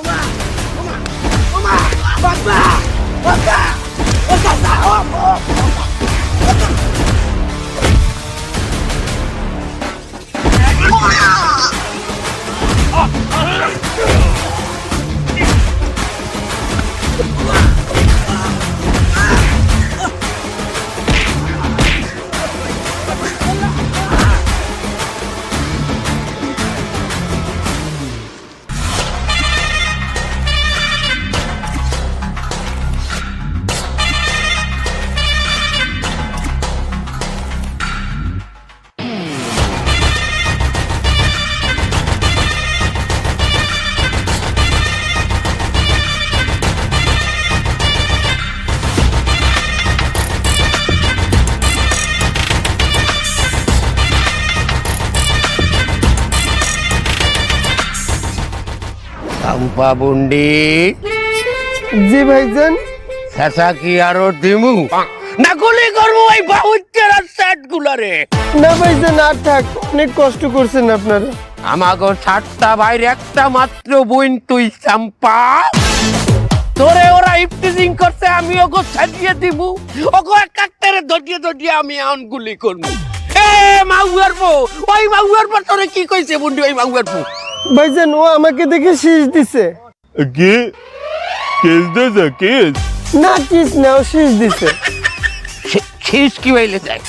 엄마! 엄마! 엄마! 아빠! 아빠! 아빠! 나! 어! 어! 엄마! চম্পা বুন্ডি। জি ভাইজান। শেষা কি আরও দিমু? না গুলি করব ওই বাহুচ্চের সেট গুলারে না ভাইজান আর থাক অনেক কষ্ট করছেন আপনারা। আমাগো সাতটা বাইরে একটা মাত্র বইন তুই চাম্পা। তোরে ওরা ইফটিজিং করছে আমি ওগো ছাড়িয়ে দিব ওগো একাত্তরে ধরিয়ে ধরিয়ে আমি এখন গুলি করব। এ মাউয়ার পো ওই মাউয়ার পো তোরে কি কইছে বুন্ডি ওই মাউয়ার পো ভাইজান ও আমাকে দেখে শীষ দিছে। কি? কেস দিছে কেস? না কিস না ও শীষ দিছে। শীষ কি হইলে যায়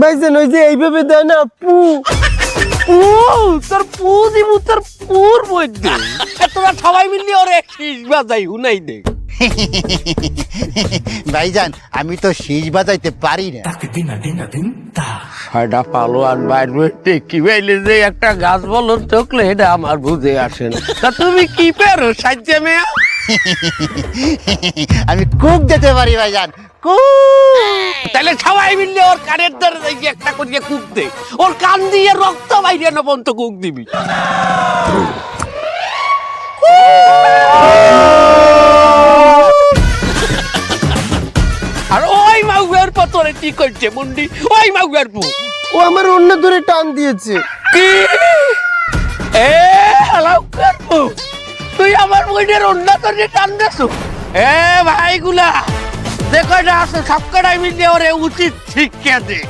ভাইজান ওই যে এইভাবে দেয় না পু। পু? তোর পু দিব তোর পুর মধ্যে। তোরা সবাই মিলে ওরে শীষ বাজাই হুনাই দে। ভাইজান আমি তো শীষ বাজাইতে পারি না। ছয়টা পালোয়ান বাইরে কি বাইলে যে একটা গাছ বলো চোখলে এটা আমার বুঝে আসে না। তা তুমি কি পেরো সাজ্জে মেয়া? আমি কুক দিতে পারি ভাইজান কুক। তাহলে সবাই মিললে ওর কানের ধরে দেখি একটা করিয়ে কুক দে। ওর কান দিয়ে রক্ত বাইরে না পর্যন্ত কুক দিবি। পতরে কি করছে মুন্ডি? ওই মাউয়ের পু ও আমার অন্য ধরে টান দিয়েছে। কি? এ হালাও করব তুই আমার বইনের অন্য তোরে টান দেছো এ ভাইগুলা দেখো এটা আছে সব কটাই মিলে ওরে উচিত শিক্ষা দে।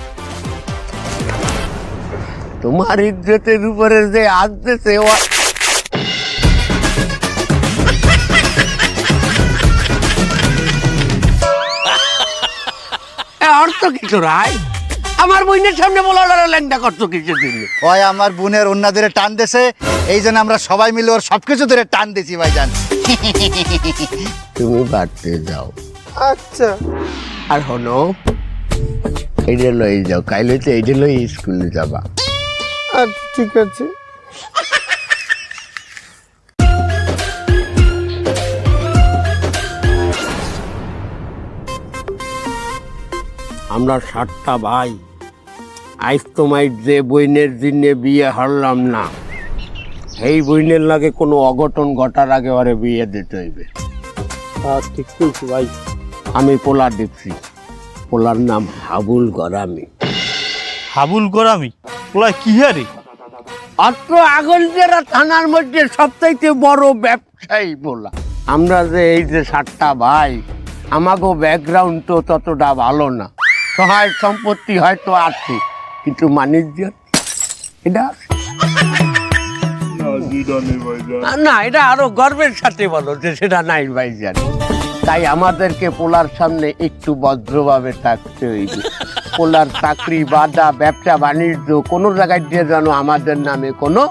তোমার ইজ্জতের উপরে যে আসতেছে কিছু রায়? আমার বইনের সামনে বলা ল্যাংটা করছ কিছু দিন ওই আমার বোনের অন্য ধরে টান দেছে। এই জন্য আমরা সবাই মিলে ওর সবকিছু ধরে টান দিছি ভাইজান। তুমি বাড়তে যাও। আচ্ছা। আর হনো এইটা লই যাও কাইলে তো এইটা লই স্কুলে যাবা। আচ্ছা ঠিক আছে। আমরা সাতটা ভাই। আইস তোমায় যে বইনের দিনে বিয়ে হারলাম না এই বইনের লাগে কোনো অঘটন ঘটার আগে ওরে বিয়ে দিতে হইবে। ঠিক বলছি ভাই। আমি পোলা দেখছি পোলার নাম হাবুল গরামি। হাবুল গরামি? ওলা কি হারে? অত্র আগলজেরা থানার মধ্যে সবচাইতে বড় ব্যবসায়ী বলা আমরা যে এই যে সাতটা ভাই আমাগো ব্যাকগ্রাউন্ড তো ততটা ভালো না। সহায় সম্পত্তি হয়তো আছে কিন্তু বাণিজ্য এটা না, এটা আরও গর্বের সাথে বলো যে সেটা নাই ভাই জানি তাই আমাদেরকে পোলার সামনে একটু ভদ্রভাবে থাকতে হইবে। পোলার চাকরি বাদা ব্যবসা বাণিজ্য কোনো জায়গায় দিয়ে যেন আমাদের নামে কোনো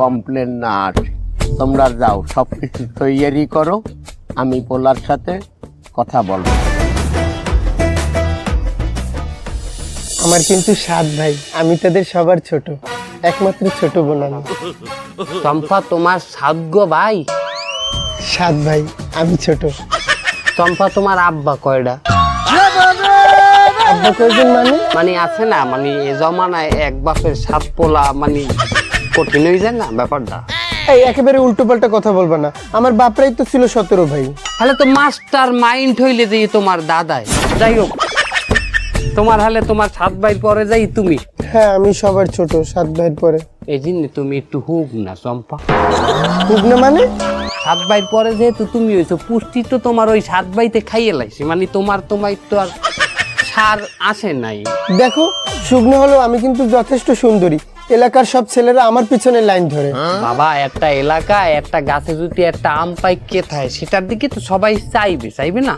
কমপ্লেন না আসে। তোমরা যাও সব কিছু তৈয়ারি করো আমি পোলার সাথে কথা বলব। আমার কিন্তু সাত ভাই আমি তাদের সবার ছোট। একমাত্র ছোট বোন আমি। চম্পা তোমার সাধ্য ভাই? সাত ভাই আমি ছোট। চম্পা তোমার আব্বা কয়টা আব্বা কয়জন মানে? মানে আছে না মানে এ জমানায় এক বাপের সাত পোলা মানে কঠিন হয়ে যায় না ব্যাপারটা? এই একেবারে উল্টো পাল্টা কথা বলবা না। আমার বাপরাই তো ছিল সতেরো ভাই। তাহলে তো মাস্টার মাইন্ড হইলে দিয়ে তোমার দাদাই। যাই হোক তোমার হালে তোমার সাত ভাই পরে যাই তুমি? হ্যাঁ আমি সবার ছোট সাত ভাইয়ের পরে। এই জন্য তুমি একটু হুক না চম্পা। হুক না মানে? সাত ভাইয়ের পরে যেহেতু তুমি হয়েছো পুষ্টি তো তোমার ওই সাত ভাইতে খাইয়ে লাইছে। মানে তোমার তোমার তো আর সার আসে নাই। দেখো শুকনো হলো আমি কিন্তু যথেষ্ট সুন্দরী। এলাকার সব ছেলেরা আমার পিছনে লাইন ধরে। বাবা একটা এলাকা একটা গাছে যদি একটা আম পাই কে থাকে সেটার দিকে তো সবাই চাইবে চাইবে না?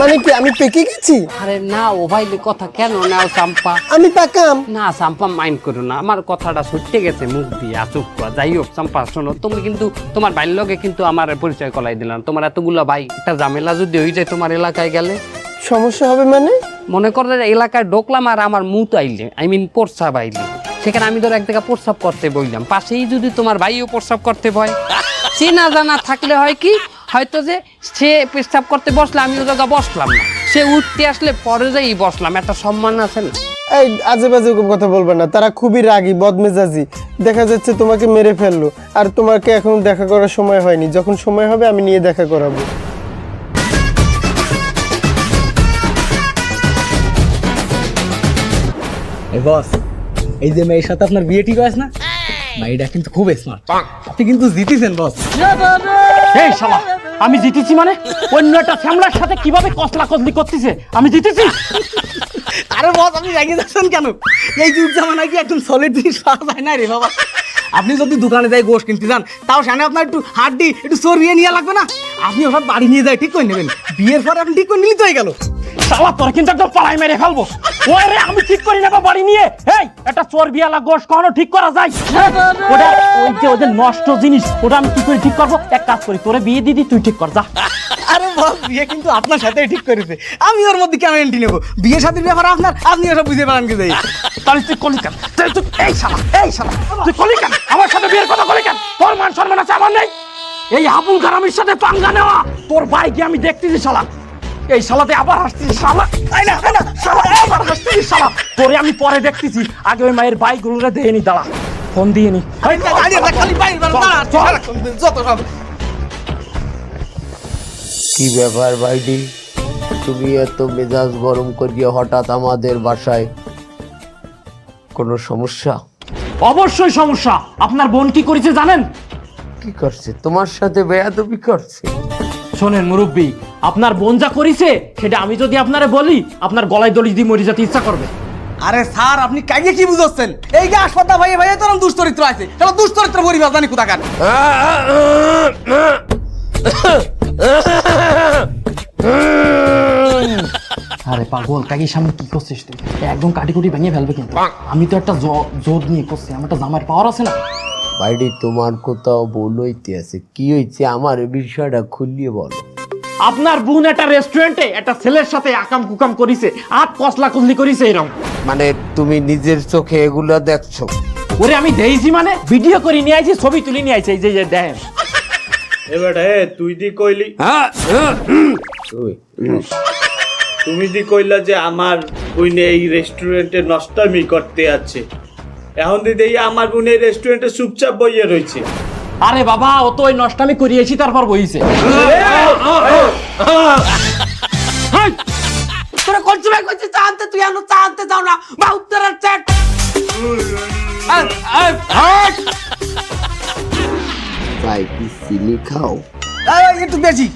মানে কি আমি পেকে গেছি? আরে না ও ভাইলে কথা কেন? নাও চাম্পা। আমি পাকাম। না চাম্পা মাইন্ড করো না। আমার কথাটা সত্যি গেছে মুখ দিয়ে আসুক যাই হোক চাম্পা শোনো তুমি কিন্তু তোমার ভাইয়ের লগে কিন্তু আমার পরিচয় কলাই দিলাম। তোমার এতগুলো ভাই একটা ঝামেলা যদি হয়ে যায় তোমার এলাকায় গেলে? সমস্যা হবে মানে? মনে করো এলাকায় ঢোকলাম আর আমার মুত আইলে আই মিন প্রস্রাব আইলে সেখানে আমি ধরো এক জায়গায় প্রস্রাব করতে বললাম পাশেই যদি তোমার ভাইও প্রস্রাব করতে ভয়। চেনা জানা থাকলে হয় কি হয়তো যে সে প্রস্রাব করতে বসলে আমি ও জায়গা বসলাম না। সে উঠতে আসলে পরে যাই বসলাম একটা সম্মান আছে না? এই আজে বাজে ওরকম কথা বলবে না তারা খুবই রাগী বদমেজাজি। দেখা যাচ্ছে তোমাকে মেরে ফেলল আর তোমাকে এখন দেখা করার সময় হয়নি। যখন সময় হবে আমি নিয়ে দেখা করাবো। এই বস এই যে মেয়ের সাথে আপনার বিয়ে ঠিক হয়েছে না? মেয়েটা কিন্তু খুব স্মার্ট আপনি কিন্তু জিতেছেন বস এই শালা আমি জিতেছি মানে? অন্য একটা শ্যামলার সাথে কীভাবে কসলা কসলি করতেছে? আমি জিতেছি? আরে বস আপনি রেগে যাচ্ছেন কেন? এই যুগ জামানায় কি একদম সলিড জিনিস পাওয়া যায় না রে বাবা? আপনি যদি দোকানে যাই গোশ কিনতে যান তাও সেখানে আপনার একটু হাড্ডি একটু সরিয়ে নিয়ে লাগবে না? আপনি ওসব বাড়ি নিয়ে যাই ঠিক করে নেবেন। বিয়ের পরে আপনি ঠিক করে নিলে তো হয়ে গেল। শালা তোর কিন্তু একদম পালাই মেরে ফেলব। ওই রে আমি ঠিক করি নেব বাড়ি নিয়ে। এই একটা চোর বিয়ালা গোশ কখনো ঠিক করা যায়? ওটা ওই যে ওদের নষ্ট জিনিস ওটা আমি কি করে ঠিক করব? এক কাজ করি তোরে বিয়ে দিদি তুই ঠিক কর যা। আরে বস বিয়ে কিন্তু আপনার সাথেই ঠিক করেছে। আমি ওর মধ্যে কেন এন্ট্রি নেব? বিয়ে সাথীর ব্যাপার আপনার? আপনি ওসব বুঝে পারেন কি যাই তাহলে তুই কলি কেন? তুই তুই এই শালা এই শালা তুই কলি কেন? আমার সাথে বিয়ের কথা কলি কেন? তোর মান সম্মান আছে আমার নেই? এই আবুল কারামের সাথে পাঙ্গা নেওয়া তোর ভাইকে আমি দেখতেছি শালা। এই শালাতে আবার হাসতেছি শালা। এই না না শালা আবার হাসতেছি শালা। তোরে আমি পরে দেখতেছি। আগে ওই মায়ের বাইকগুলোরে দিয়ে নি দাঁড়া। ফোন দিয়ে নি। কি ব্যাপার ভাইডি তুমি এত মেজাজ গরম করিয়ে হঠাৎ আমাদের বাসায় কোনো সমস্যা? অবশ্যই সমস্যা। আপনার বোন কি করেছে জানেন? কি করছে? তোমার সাথে বেয়াদবি করছে? শোনেন মুরব্বী আপনার বোন যা করিছে সেটা আমি যদি আপনারে বলি আপনার গলায় দড়ি দিয়ে মরে যেতে ইচ্ছা করবে। আরে স্যার আপনি কাইয়ে কি বুঝাচ্ছেন? এই যে হাসপাতাল ভাই ভাই তোর দুষ্টরিত্র আছে। চলো দুষ্টরিত্র পরিবার জানি কোথাকার। আরে পাগল কাকি সামনে কি করছিস তুই? একদম কাটি কুটি ভেঙে ফেলবে কিন্তু। আমি তো একটা জ- জোর নিয়ে করছি আমার একটা জামার পাওয়ার আছে না? ভাইডি তোমার কোথাও ভুল হইতে আছে কি হয়েছে আমার বিষয়টা খুলিয়ে বলো। আপনার বোন একটা রেস্টুরেন্টে একটা ছেলের সাথে আকাম কুকাম করিছে আর কসলা কসলি করিছে এরকম মানে তুমি নিজের চোখে এগুলো দেখছ? ওরে আমি দেইছি মানে ভিডিও করে নিয়ে আইছি ছবি তুলে নিয়ে আইছি এই যে যে দেখেন। এবার হে তুই দি কইলি। তুমি দি কইলা যে আমার বুনে এই রেস্টুরেন্টে নষ্টামি করতে আছে। এখন দি দেখি আমার বুনে এই রেস্টুরেন্টে চুপচাপ বইয়ে রয়েছে আরে বাবা ও তো ওই নষ্টামি করিয়েছি তারপর বইছে। তোরা কোন সময় করছিস চা আনতে? তুই আনো চা আনতে যাও না। বা উত্তরের চ্যাট তাই কি চিনি খাও? একটু বেশি।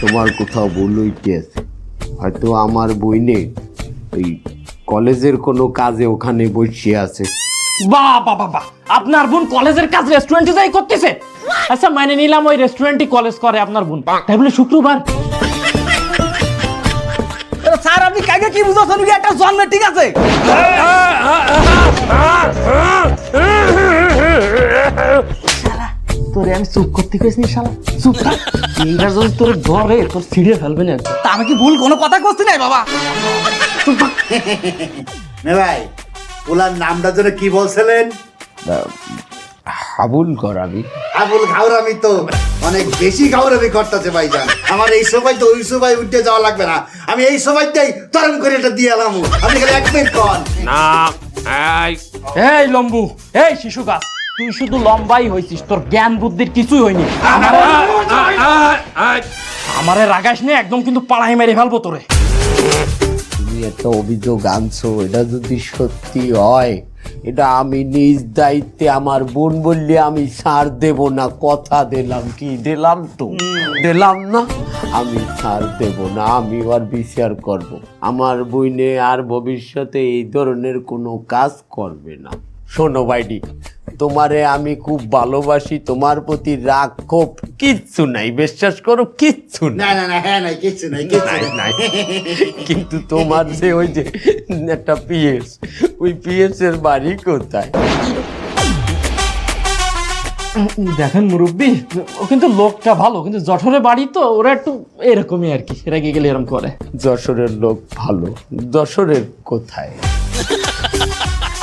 তোমার কোথাও ভুল হইতে আছে। হয়তো আমার বইনে ওই কলেজের কোনো কাজে ওখানে বসে আছে। বাহ বাহ বাহ বাহ। আপনার বোন কলেজের কাজ রেস্টুরেন্টে যাই করতেছে? আচ্ছা মানে নিলাম ওই রেস্টুরেন্টই কলেজ করে আপনার বোন। তাই বলে শুক্রবার। স্যার আপনি কাইয়ে কি বুঝাচ্ছেন? একটা জন্মে ঠিক আছে? তোরে আমি চুপ করতে কইছি শালা। চুপ থাক। যদি তোর ধরে তোর ছিঁড়ে ফেলবে না তা আমি কি ভুল কোনো কথা করছি নাই বাবা? ভাই ওলার নামটা যেন কি বলছিলেন? হাবুল করাবি আবুল ঘাউরামি তো। অনেক বেশি ঘাউরামি করতেছে ভাইজান। আমার এই সময় তো ওই সময় উঠে যাওয়া লাগবে না। আমি এই সময়টাই তরম করে এটা দিয়ে এলাম। আপনি খালি এক মিনিট কন। এই। লম্বু এই শিশু গাছ তুই শুধু লম্বাই হইছিস তোর জ্ঞান বুদ্ধির কিছুই হয়নি। আমারে রাগাস নে একদম কিন্তু পাড়াই মেরে ফেলব তোরে। একটা অভিযোগ আনছো, এটা যদি সত্যি হয়, এটা আমি নিজ দায়িত্বে আমার বোন বললে আমি সার দেব না, কথা দিলাম কি? দিলাম তো। দিলাম না, আমি সার দেব না, আমি আর বিচার করব। আমার বইনে আর ভবিষ্যতে এই ধরনের কোনো কাজ করবে না। শোনো বাইডি তোমারে আমি খুব ভালোবাসি তোমার প্রতি রাগ ক্ষোভ কিচ্ছু নাই বিশ্বাস করো কিচ্ছু না নাই। না না হ্যাঁ নাই কিচ্ছু নাই কিচ্ছু নাই। কিন্তু তোমার যে ওই যে একটা পিএস ওই পিএস এর বাড়ি কোথায়? দেখেন মুরব্বী ও কিন্তু লোকটা ভালো কিন্তু জঠরে বাড়ি তো ওরা একটু এরকমই আর কি রেগে গেলে এরকম করে। যশোরের লোক ভালো যশোরের কোথায়?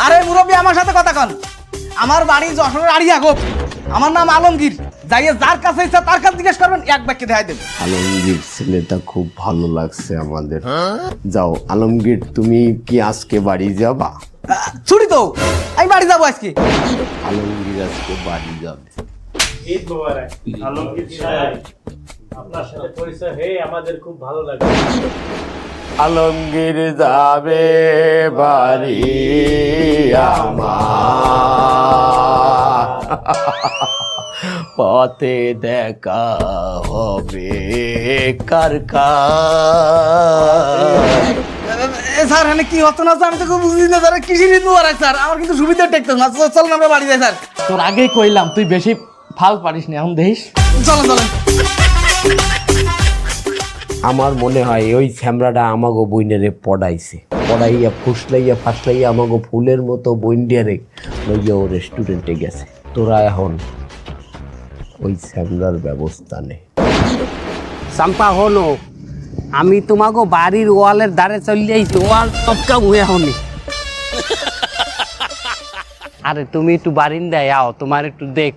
আরে মুরব্বী আমার সাথে কথা কন। আমার বাড়ি যশোরের আড়িয়া গোপ আমার নাম আলমগীর। যাইয়ে যার কাছে ইচ্ছা তার কাছে জিজ্ঞেস করবেন এক বাক্যে দেখাই দেবেন আলমগীর ছেলেটা খুব ভালো লাগছে আমাদের। যাও আলমগীর তুমি কি আজকে বাড়ি যাবা? ছুটি তো। আমি বাড়ি যাব আজকে। আলমগীর আজকে বাড়ি যাবে। ঈদ মোবারক। আলমগীর সাহেব আপনার সাথে পরিচয় হয়ে আমাদের খুব ভালো লাগে আলমগীর যাবে বাড়ি আমার। পথে দেখা হবে কার স্যার এখানে কি হতো না স্যার? আমি তো খুব বুঝি না স্যার কৃষি ঈদ মুবারক স্যার আমার কিন্তু সুবিধা টেকতো না। চল- চলুন আমরা বাড়ি যাই স্যার। তোর আগেই কইলাম তুই বেশি ফাল পারিস না এখন দেখিস। চলো চলেন আমার মনে হয় ওই ছ্যামড়াটা আমাগো বইনেরে পড়াইছে। পড়াইয়া, ফুসলাইয়া, ফাসলাইয়া আমাগো ফুলের মতো বইন্ডিয়ারে লইয়া ও রেস্টুরেন্টে গেছে। তোরা এখন ওই ছ্যামড়ার ব্যবস্থা নেই চাম্পা হলো আমি তোমাকে বাড়ির ওয়ালের ধারে চলে আইছি, ওয়াল টপকা মুয়ে হনি আরে, তুমি একটু বারিন্দায় আও, তোমার একটু দেখ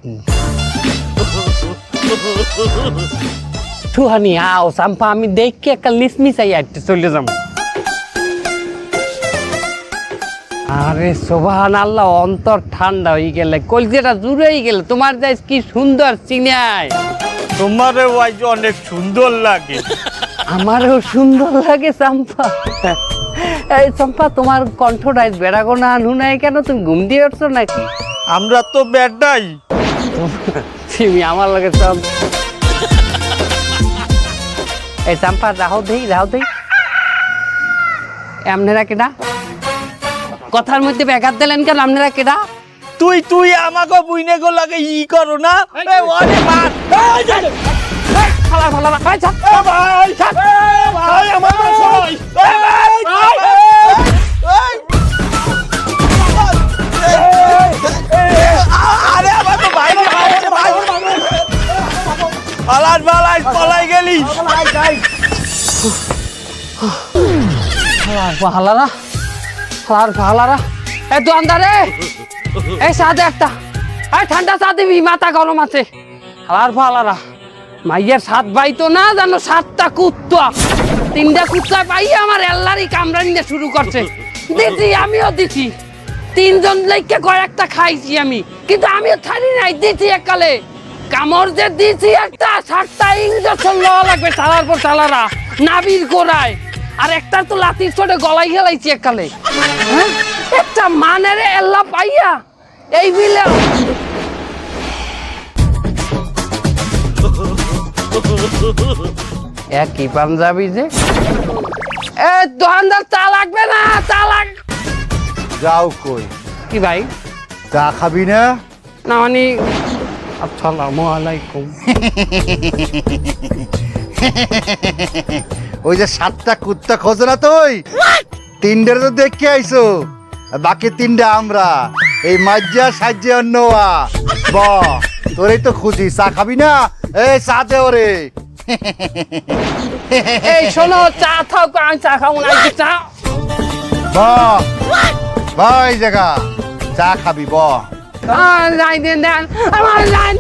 তুহানি আও চাম্পা আমি দেখকে একটা লিসমি চাই একটু চলে যাব। আরে সোভান আল্লাহ অন্তর ঠান্ডা হয়ে গেলে কলজেটা জুড়েই গেলে তোমার যাই কি সুন্দর চিনায় তোমারে ওই যে অনেক সুন্দর লাগে। আমারও সুন্দর লাগে চম্পা এই চম্পা তোমার কণ্ঠটা বেড়াগো না নুনাই কেন? তুমি ঘুম দিয়ে উঠছো নাকি? আমরা তো বেডাই। তুমি আমার লাগে চল এই চাম্পা রাহো দেই রাহো দেই। আপনারা কেডা? কথার মধ্যে ব্যাঘাত দিলেন কেন আপনারা কেডা? তুই তুই আমাকে বুইনে গো লাগে ই করো না? এ ওরে মার ভাই ভাই ভাই ছাড় ভাই ভাই আমার ভাই। আরে পালাস পালাস পলাই গেলি। এ একটা। ঠান্ডা দিবি, মাথা গরম মাইয়ের সাত না জানো, সাতটা কুত্তা। পাই আমার এল্লারই শুরু করছে। দিছি, আমিও দিছি। তিনজন লেখকে কয়েকটা খাইছি আমি। কিন্তু আমিও ছাড়ি নাই, দিছি এককালে। কামড় যে দিছি একটা সাতটা ইঞ্জেকশন লওয়া লাগবে চালার পর চালারা নাবির গোড়ায়। আর একটা তো লাতির চোটে গলাই গেলাইছি এককালে। হ্যাঁ? একটা মানের এল্লা পাইয়া এই বিলে একই পাঞ্জাবি যে। এ দোকানদার চা লাগবে না চা লাগ যাও কই। কি ভাই? চা খাবি না? না মানে আসসালামু আলাইকুম। ওই যে সাতটা কুত্তা খোঁজো না তুই? তিনটার তো দেখে আইছো। আর বাকি তিনটা আমরা। এই মাজ্জা সাজ্জা অন্যয়া ব তোরই তো খুঁজি। চা খাবি না? এই চা দে ওরে। এই শোনো চা থাও আমি চা খাব না চা। ব। ব এই জায়গা। চা খাবি ব। লাইন দেন দেন আমার লাইন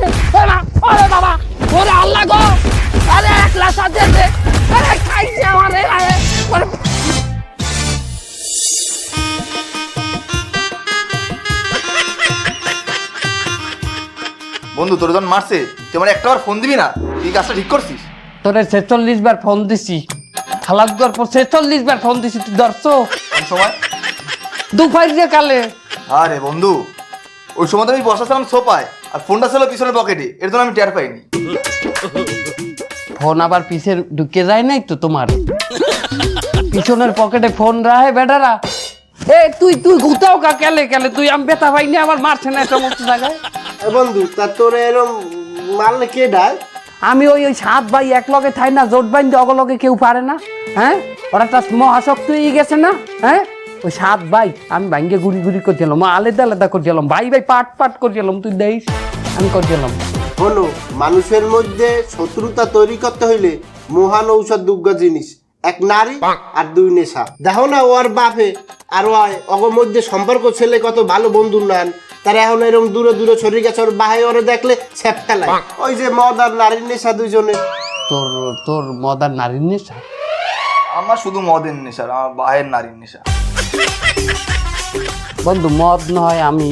ওরে বাবা ওরে আল্লাহ গো আরে এক লাখ সাথে আরে খাইছে আমার আরে বন্ধু তোর যখন মারছে তুই আমার একটাবার ফোন দিবি না? তুই কাজটা ঠিক করছিস? তোরে ছেচল্লিশ বার ফোন দিছি। খালাক দেওয়ার পর ছেচল্লিশ বার ফোন দিছি তুই ধরছো? সময়? দুপাই যে কালে। আরে বন্ধু ওই সময় তো আমি বসাছিলাম সোফায় আর ফোনটা ছিল পিছনের পকেটে এর জন্য আমি টের পাইনি। ফোন আবার পিছের ঢুকে যায় নাই তো তোমার? পিছনের পকেটে ফোন রাহে বেটারা। এ তুই তুই গুতাও কা কেলে কেলে? তুই আমি বেতা পাইনি আমার মারছে না সমস্ত জায়গায়? এ বন্ধু তা তোর এরম মারলে কে ডায়? আমি ওই ওই সাত ভাই এক লগে থাই না জোট বাইন অগলগে কেউ পারে না হ্যাঁ? ওরা একটা মহাশক্তি হয়ে গেছে না হ্যাঁ? ওই সাত ভাই আমি ভাঙ্গে ঘুরি ঘুরি করছিলাম আলাদা আলাদা করছিলাম ভাই ভাই পাট পাট করছিলাম তুই দেখিস আমি করছিলাম। হলো মানুষের মধ্যে শত্রুতা তৈরি করতে হইলে মহান ঔষধ দুর্গ জিনিস এক নারী আর দুই নেশা। দেখো না ওর বাপে আর ওই অগর মধ্যে সম্পর্ক ছেলে কত ভালো বন্ধু নেন তারা এখন এরকম দূরে দূরে ছড়ি গেছে ওর বাহে ওরে দেখলে ছ্যাপ ফেলায়। ওই যে মদ আর নারীর নেশা দুইজনে তোর তোর মদ আর নারীর নেশা? আমার শুধু মদের নেশা আর আমার বাহের নারীর নেশা। বন্ধু মদ নয় আমি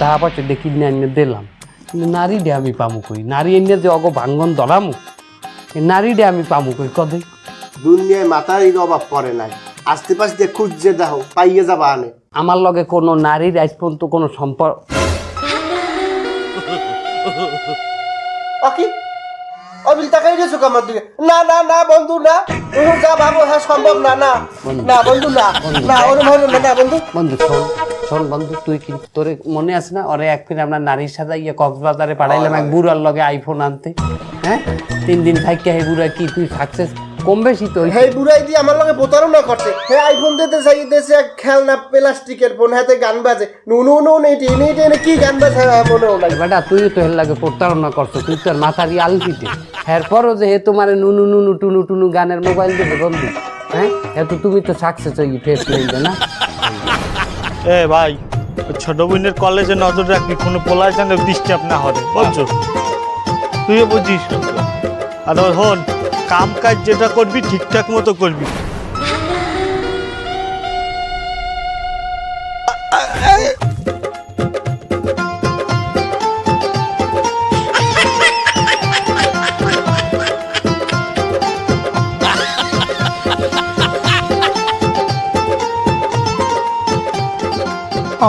টাকা পয়সা দেখি নিয়ে এনে দিলাম। কিন্তু নারী ডে আমি পামু কই? নারী এনে যে অগ ভাঙ্গন এই নারী ডে আমি পামু কই? কদে দুনিয়ায় মাথার অভাব পড়ে নাই। আস্তে পাশে খুঁজছে দেখো পাইয়ে যাবা আনে। আমার লগে কোনো নারীর আজ পর্যন্ত কোনো সম্পর্ক অবিল তাকাই দিয়েছ আমার দিকে। না না না বন্ধু না। ও যা ভাবো হ্যাঁ সম্ভব না না। না বন্ধু না। না ওর ভালো না না বন্ধু। বন্ধু শোন বন্ধু তুই কি তোরে মনে আছে না? ওরে এক ফিরে আমরা নারীর সাথে ইয়ে কক্সবাজারে পাড়াইলাম এক বুড়ার লগে আইফোন আনতে। হ্যাঁ? তিন দিন থাকি হে বুড়া কি তুই সাকসেস কম বেশি তো হেই বুড়াই দিয়ে আমার লগে প্রতারণা করছে। হে আইফোন দিতে চাই দেশে এক খেলনা প্লাস্টিকের ফোন হাতে গান বাজে। নু নু নু নেটি নেটি নে কি গান বাজে? হ্যাঁ, মনে হয় বেটা তুই তো হের লাগে প্রতারণা করছ তুই তোর মাথারি আলপিতে এরপরও যে হে তোমার নুনু নুনু টুনু টুনু গানের মোবাইল দেবে বন্ধু। হ্যাঁ এত তুমি তো সাকসেস হয়ে ফেস নেই না? এ ভাই ছোট বোনের কলেজে নজর রাখবি কোনো পোলার যেন ডিস্টার্ব না হবে বুঝছ? তুইও বুঝিস। আর হন। কাম কাজ যেটা করবি ঠিকঠাক মতো করবি।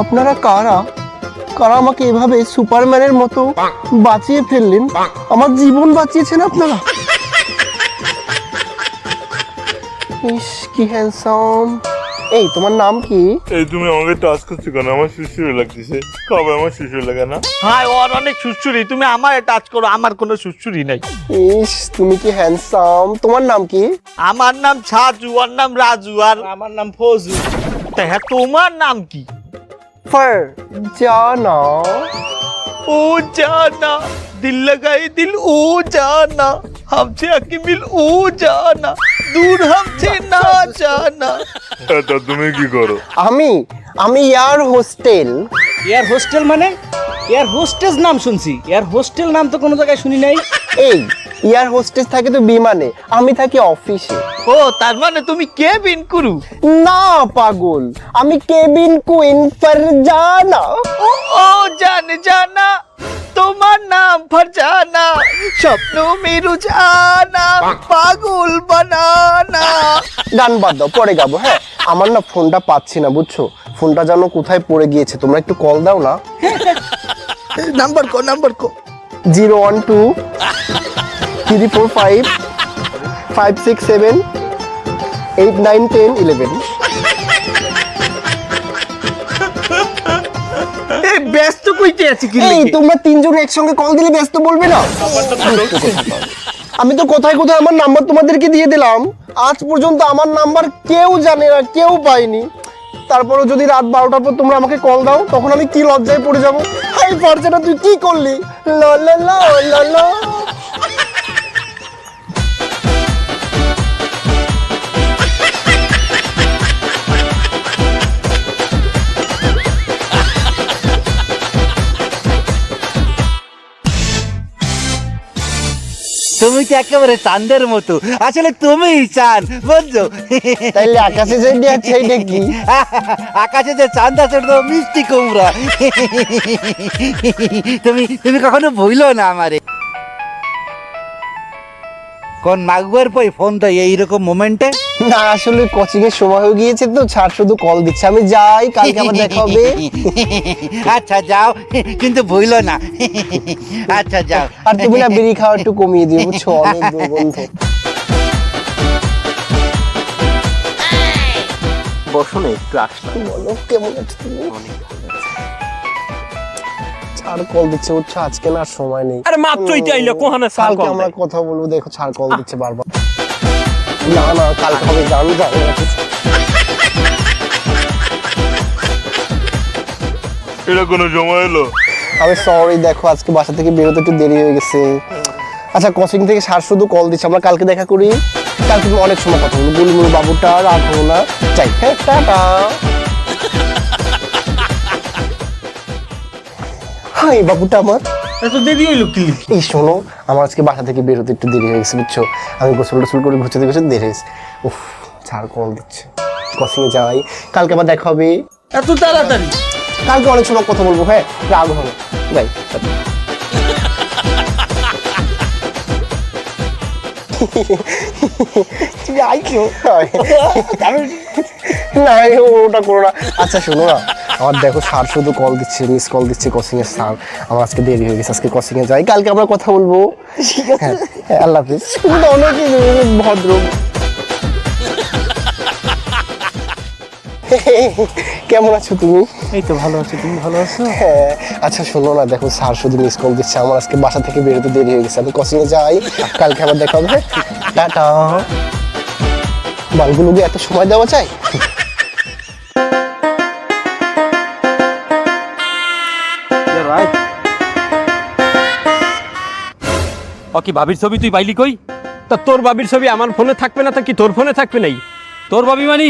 আপনারা কারা? কারা আমাকে এভাবে সুপারম্যানের মতো বাঁচিয়ে ফেললেন? আমার জীবন বাঁচিয়েছেন আপনারা? ইস কি হ্যান্ডসাম এই তোমার নাম কি? এই তুমি আমাকে টাচ করছ কেন? আমার শ্বশুর লাগতেছে। কবে আমার শ্বশুর লাগে না? হ্যাঁ ওর অনেক শ্বশুরি তুমি আমার টাচ করো আমার কোনো শ্বশুরি নাই। ইস তুমি কি হ্যান্ডসাম তোমার নাম কি? আমার নাম সাজু ওর নাম রাজু আর আমার নাম ফজু। তা হ্যাঁ তোমার নাম কি? ফর জানা। ও জানা দিল লাগাই দিল ও জানা। हमसे आके मिल ओ जाना दूर हमसे ना जाना তা তুমি কি করো আমি আমি ইয়ার হোস্টেল এয়ার হোস্টেল মানে এয়ার হোস্টেস নাম শুনছি। এয়ার হোস্টেল নাম তো কোনো জায়গায় শুনি নাই। এই এয়ার হোস্টেস থাকে তো বিমানে আমি থাকি অফিসে ও তার মানে তুমি কেবিন কুরু? না পাগল আমি কেবিন কুইন ফারজানা। ও ও জানে জানা তোমার নাম ফরজানা স্বপ্ন में রুজানা পাগল বানানা। গান বাদ দাও পরে গাবো হ্যাঁ? আমার না ফোনটা পাচ্ছি না বুঝছ? ফোনটা যেন কোথায় পড়ে গিয়েছে? তোমরা একটু কল দাও না। নাম্বার কো নাম্বার কো zero one two three four five five six seven eight nine ten eleven. এই ব্যস্ত কইতে আছি কি এই তোমরা তিনজন একসঙ্গে কল দিলে ব্যস্ত বলবে না? আমি তো কোথায় কোথায় আমার নাম্বার তোমাদেরকে দিয়ে দিলাম। আজ পর্যন্ত আমার নাম্বার কেউ জানে না কেউ পায়নি। তারপরে যদি রাত বারোটার পর তোমরা আমাকে কল দাও, তখন আমি কি লজ্জায় পড়ে যাব? হাই ফর্জাটা তুই কি করলি? ল ল ল ল। তুমি তো একেবারে চাঁদের মতো। আসলে তুমি চান বুঝছ? তাইলে আকাশে যে সেইটা কি? আকাশে যে চাঁদ আছে ওটা তো মিষ্টি কুমড়া। তুমি তুমি কখনো ভুলো না আমারে। কোন মাগুয়ের পই ফোন তো এইরকম মোমেন্টে না আসলে কোচিং এর সময় হয়ে গিয়েছে তো ছাড় শুধু কল দিচ্ছে। আমি যাই কালকে আবার দেখা হবে। আচ্ছা যাও। কিন্তু ভুইলো না। আচ্ছা যাও। আর তুমি না বিড়ি খাওয়া একটু কমিয়ে দিও বুঝছ? অনেক দুর্গন্ধ। বসো না একটু আসলাম বলো কেমন আছো তুমি? ছাড় কল দিচ্ছে আজকে না সময় নেই। আরে মাত্রই তো আইলো কোহানে সাল কল আমরা কথা বলব দেখো ছাড় কল দিচ্ছে বারবার। না না কালকে হবে জানি জানি এটা কোনো সময় আমি সরি দেখো আজকে বাসা থেকে বেরোতে একটু দেরি হয়ে গেছে। আচ্ছা কোচিং থেকে স্যার শুধু কল দিচ্ছে আমরা কালকে দেখা করি। কালকে অনেক সময় কথা বলব। গুলমুল বাবুটা রাখব না। যাই হ্যাঁ টাটা। হাই বাবুটা আমার। এত দেরি হইল কি? এই শোনো আমার আজকে বাসা থেকে বেরোতে একটু দেরি হয়ে গেছে বুঝছ? আমি গোসল টোসল করে ঘুরতে দেখেছি দেরি হয়েছে উফ ছাড় কম দিচ্ছে। কোচিংয়ে যাই। কালকে আবার দেখা হবে। এত তাড়াতাড়ি? কালকে অনেক সময় কথা বলব হ্যাঁ? রাগ হবে। যাই যাই আইছো? না ওটা করো না। আচ্ছা শোনো না। আমার দেখো স্যার শুধু কল দিচ্ছে মিস কল দিচ্ছে কোচিং এর স্যার। আমার আজকে দেরি হয়ে গেছে আজকে কোচিং এ যাই। কালকে আমরা কথা বলব। হ্যাঁ হ্যাঁ, আল্লাহ হাফিজ। তুমি অনেক ভদ্র। কেমন আছো তুমি? এই তো ভালো আছি তুমি ভালো আছো? হ্যাঁ আচ্ছা শোনো না দেখো স্যার শুধু মিস কল দিচ্ছে আমার আজকে বাসা থেকে বেরোতে দেরি হয়ে গেছে আমি কোচিং এ যাই কালকে আবার দেখা হবে। টাটা। বালগুলোকে এত সময় দেওয়া চাই ও কি ভাবির ছবি তুই পাইলি কই? তা তোর বাবির ছবি আমার ফোনে থাকবে না তা কি তোর ফোনে থাকবে নাই? তোর বাবি মানি?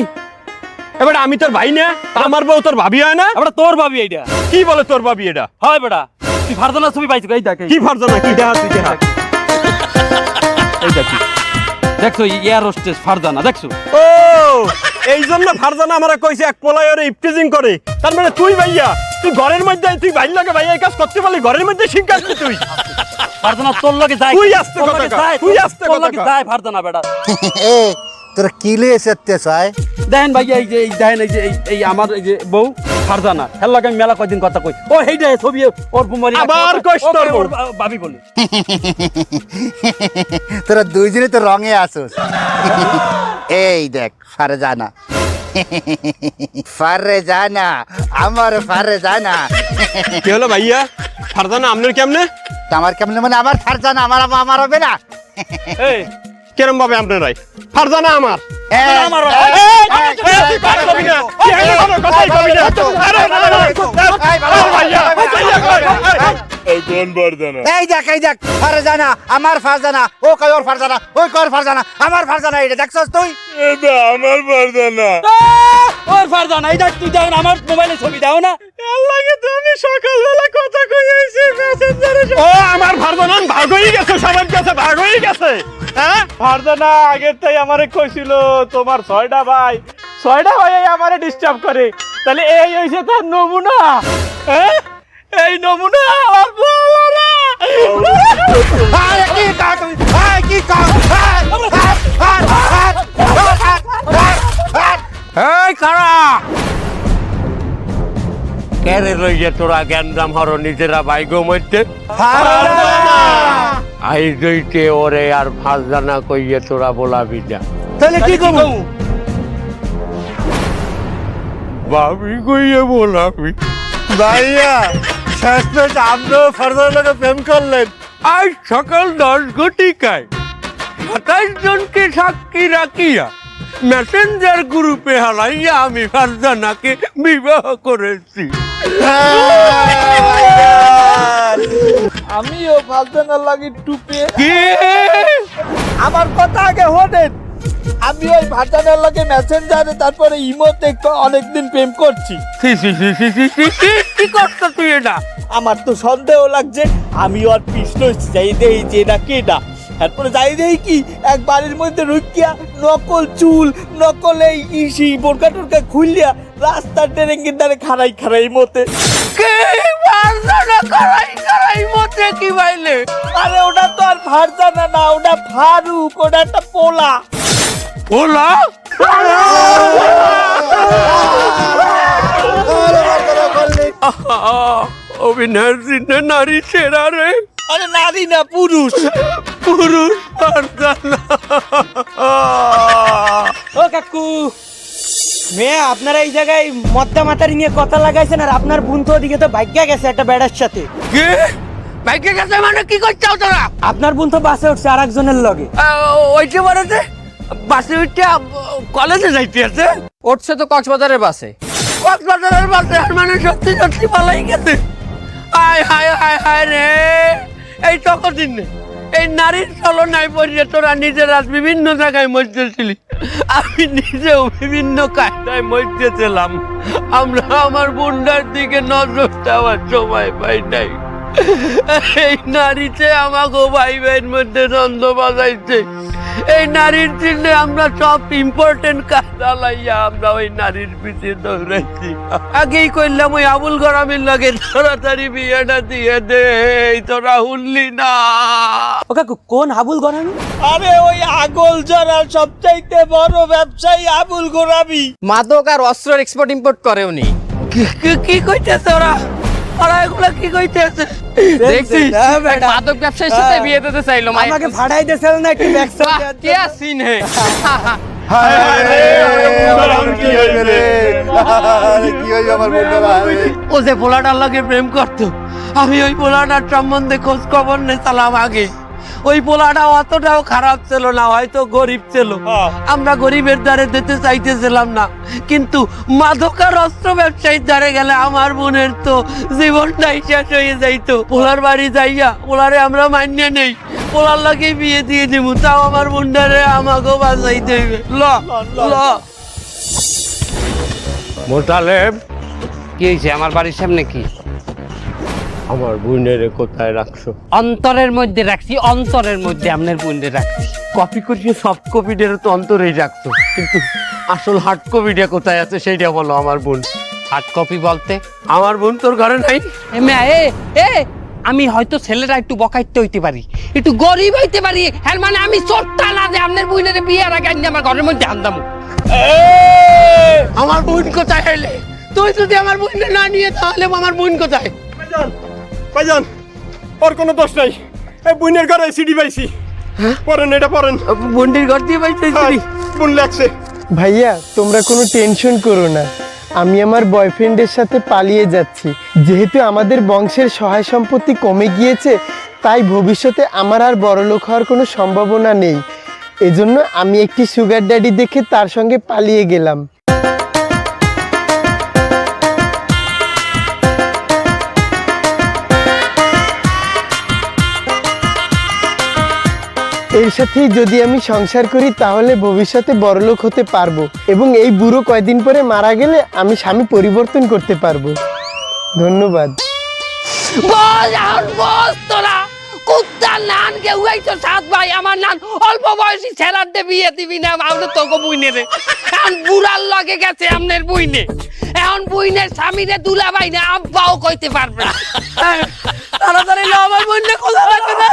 এবার আমি তোর ভাই না আমার বউ তোর ভাবি হয় না? এবার তোর ভাবি এইটা। কি বলে তোর ভাবি এটা? হয় বেটা তুই ফারজানার ছবি পাইছিস এই দেখ কি ফারজানা কি দেখা তুই দেখা এই দেখ। দেখছ এয়ার হোস্টেস ফারজানা দেখছ? ও এই জন্য ফারজানা আমারে কইছে এক পোলাই ওরে ইফটিজিং করে। তার মানে তুই ভাইয়া তুই ঘরের মধ্যে তুই ভাই লাগে ভাইয়া এই কাজ করতে পারলি ঘরের মধ্যে শিখাচ্ছি তুই ফারজানা তোর লগে যায় তুই আস্তে কথা তুই আস্তে তোর কথা লগে যায় ফারজানা বেটা। এ তোরা কি লিয়ে সত্যি চায় দেখেন ভাইয়া এই যে এই দেখেন এই যে এই- আমার এই যে বউ ফারজানা। হেল লাগে আমি মেলা কয়দিন কথা কই। ও হেই দে ছবি ওর বুমারি আবার বউ। ভাবি বলি। তোরা দুইজনে তো রঙে আসোস এই দেখ ফারে জানা ফারে জানা আমার ফারে জানা কি হলো ভাইয়া? ফারজানা আপনার কেমনে? আমার কেমন? মানে আমার ফার জানা আমার আমার হবে না। এই কেরম ভাবে আপনারাই ফারজানা আমার আমার এই, এই, এই, এই, তুই কথা কবি না। তুই এখানে কোনো কথাই কবি না। আরে, না, না, না, আরে ভাইয়া, ভাইয়া কই? এই কোন বারদানা এই দেখ এই দেখ ফারে জানা আমার ও কয় ওর ফার ওই কয় ওর আমার এটা দেখছস তুই আমার ওর ফারজানা তুই আমার মোবাইলে ছবি দাও না লাগে তো আমি সকালবেলা ও আমার ফারজানা ভাগ হয়ে গেছে সবার কাছে ভাগ হয়ে গেছে হ্যাঁ ফারজানা আগের তাই আমারে কইছিল তোমার ছয়টা ভাই ছয়টা ভাই আমারে ডিস্টার্ব করে তাহলে এই হইছে তার নমুনা হ্যাঁ এই নমুনা আমার আরে কি তুমি কি কাও এই কারা কেরে লইয়ে তোরা জ্ঞানদাম হর নিজেরা বাইগো মধ্যে? আই দইতে ওরে আর ফাঁসদানা কইয়ে তোরা বলাবি না। তাহলে কি করব ভাবি কইয়ে বলাবি। ভাইয়া শেষ পেট আপনিও ফারজার লোকে প্রেম করলেন। আজ সকাল দশ ঘটিকায় সাতাইশ জনকে সাক্ষী রাখিয়া মেসেঞ্জার গ্রুপে হালাইয়া আমি ফারজানাকে বিবাহ করেছি। আমিও ফালতানার লাগি টুপে। আমার কথা আগে হনেন আমি ওই ফালতানার লাগে মেসেঞ্জারে তারপরে ইমোতে অনেকদিন প্রেম করছি। কি করছ তুই এটা? আমার তো সন্দেহ লাগছে আমি ওর পিছনে যাই দেই যে না কেটা তারপরে যাই দেই কি এক বাড়ির মধ্যে রুকিয়া নকল চুল নকল এই ইসি বোরকা টোরকা খুললিয়া রাস্তার ট্রেঙ্গির দ্বারে খাড়াই খাড়াই মতে। কে বাইলে? আরে ওটা তো আর ফারজানা না ওটা ফারুক ওটা একটা পোলা। ওলা অভিনয়ের নারী সেরা রে। আরে নারী না পুরুষ। পুরুষ ও কাকু মেয়ে আপনারা এই জায়গায় মদ্দা মাতারি নিয়ে কথা লাগাইছেন আর আপনার বোন তো ওদিকে তো ভাগ্যা গেছে একটা বেড়ার সাথে। কে? বাইকে গেছে মানে কি করছাও তোরা? আপনার বোন তো বাসে উঠছে আর একজনের লগে ওইটা বলেছে বাসে উঠতে কলেজে যাইতে আছে? উঠছে তো কক্সবাজারের বাসে। কক্সবাজারের বাসে আর মানে সত্যি সত্যি পালাই গেছে। হায় হায় হায় হায় রে এই তখন দিন এই নারীর চলনায় পড়িয়ে তোরা নিজেরা বিভিন্ন জায়গায় মজতেছিলি আমি নিজেও বিভিন্ন কায়দায় মজতেছিলাম আমরা আমার বুন্ডার দিকে নজর দেওয়ার সময় পাই নাই। এই নারীতে আমাকে ভাই ভাইয়ের মধ্যে দ্বন্দ্ব বাজাইছে এই নারীর জন্য আমরা সব ইম্পর্টেন্ট কাজ চালাইয়া আমরা ওই নারীর পিছিয়ে দৌড়াইছি। আগেই কইলাম ওই আবুল গরামের লাগে তাড়াতাড়ি বিয়েটা দিয়ে দে তোরা শুনলি না ও কাকু কোন হাবুল গড়ানো আরে ওই আগল জড়ার সবচাইতে বড় ব্যবসায়ী আবুল গোরাবি মাদক আর অস্ত্রের এক্সপোর্ট ইম্পোর্ট করে উনি। কি- কি- কি কইতেছে ওরা? কি কইতেছে? দেখছিস হ্যাঁ, মাদক ব্যবসায়ীর সাথে বিয়ে দিতে চাইলো আমাকে ভাড়াই না একটু ব্যবসা কি সিন হে? ও যে পোলাটার লগে প্রেম করতো আমি ওই পোলাটার সম্বন্ধে খোঁজ খবর নিতাম আগে। ওই পোলাটা অতটাও খারাপ ছিল না হয়তো গরিব ছিল। আমরা গরিবের দ্বারে দিতে চাইতেছিলাম না। কিন্তু মাদকার অস্ত্র ব্যবসায়ীর দ্বারে গেলে আমার বোনের তো জীবনটাই শেষ হয়ে যাইতো। পোলার বাড়ি যাইয়া পোলারে আমরা মান্য নেই। পোলার লাগে বিয়ে দিয়ে দিব তাও আমার বোনটারে আমাকেও বাঁচাইতে হইবে। ল ল মোতালেব কি হয়েছে আমার বাড়ির সামনে কি? আমার বোনের কোথায় রাখছো? অন্তরের মধ্যে রাখছি অন্তরের মধ্যে আপনার বুন্ডে রাখছি। কপি করিয়ে সফট কপিটার তো অন্তরেই রাখতো। কিন্তু আসল হার্ড কপিটা কোথায় আছে সেইটা বলো আমার বোন। হার্ড কপি বলতে? আমার বোন তোর ঘরে নাই? এ মেয়া, এ এ আমি হয়তো ছেলেরা একটু বকাইতে হইতে পারি। একটু গরিব হইতে পারি। হ্যাঁ মানে আমি চোরটা না যে আপনার বুইনের বিয়ের আগে আনি আমার ঘরের মধ্যে আনতাম। আমার বোন কোথায় এলে? তুই যদি আমার বোনটা না নিয়ে তাহলে আমার বোন কোথায়? ভাইজান ওর কোনো দোষ নাই। এই বুনের ঘরে সিডি পাইছি। পড়েন এটা পড়েন বোনটির ঘর দিয়ে পাইছিস বুন লাগছে। ভাইয়া তোমরা কোনো টেনশন করো না। আমি আমার বয়ফ্রেন্ডের সাথে পালিয়ে যাচ্ছি। যেহেতু আমাদের বংশের সহায় সম্পত্তি কমে গিয়েছে তাই ভবিষ্যতে আমার আর বড়লোক হওয়ার কোনো সম্ভাবনা নেই। এজন্য আমি একটি সুগার ড্যাডি দেখে তার সঙ্গে পালিয়ে গেলাম। এর সাথে যদি আমি সংসার করি, তাহলে ভবিষ্যতে বড়লোক হতে পারব এবং এই বুড়ো কয়দিন পরে মারা গেলে আমি স্বামী পরিবর্তন করতে পারব। ধন্যবাদ। কুত্তার নান কে উগাই তো সাত ভাই আমার নান অল্প বয়সী ছেলার দে বিয়ে দিবি না আমরা তোকে বুইনে রে এখন বুড়ার লগে গেছে আমনের বুইনে। এখন বুইনের স্বামীরে দুলা ভাই না আব্বাও কইতে পারবে না। তাড়াতাড়ি আমার বুইনে কথা লাগবে না